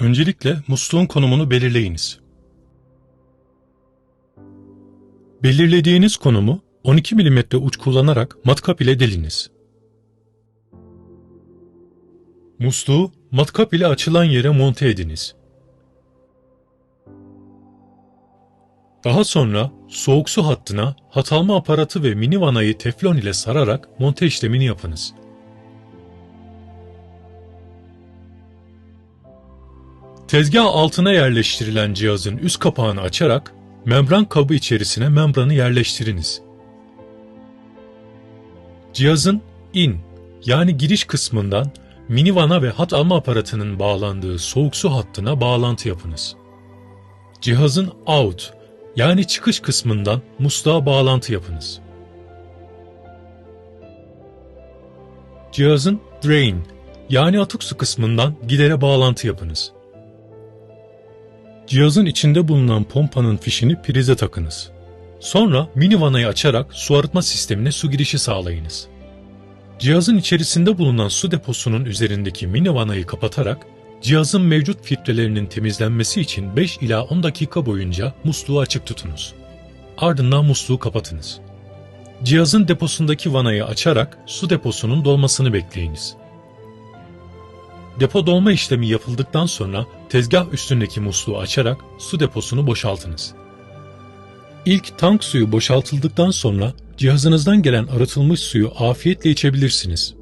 Öncelikle musluğun konumunu belirleyiniz. Belirlediğiniz konumu 12 mm uç kullanarak matkap ile deliniz. Musluğu matkap ile açılan yere monte ediniz. Daha sonra soğuk su hattına hat alma aparatı ve mini vanayı teflon ile sararak monte işlemini yapınız. Tezgah altına yerleştirilen cihazın üst kapağını açarak membran kabı içerisine membranı yerleştiriniz. Cihazın in yani giriş kısmından mini vana ve hat alma aparatının bağlandığı soğuk su hattına bağlantı yapınız. Cihazın out yani çıkış kısmından musluğa bağlantı yapınız. Cihazın drain yani atık su kısmından gidere bağlantı yapınız. Cihazın içinde bulunan pompanın fişini prize takınız. Sonra mini vanayı açarak su arıtma sistemine su girişi sağlayınız. Cihazın içerisinde bulunan su deposunun üzerindeki mini vanayı kapatarak cihazın mevcut filtrelerinin temizlenmesi için 5 ila 10 dakika boyunca musluğu açık tutunuz. Ardından musluğu kapatınız. Cihazın deposundaki vanayı açarak su deposunun dolmasını bekleyiniz. Depo dolma işlemi yapıldıktan sonra tezgah üstündeki musluğu açarak su deposunu boşaltınız. İlk tank suyu boşaltıldıktan sonra cihazınızdan gelen arıtılmış suyu afiyetle içebilirsiniz.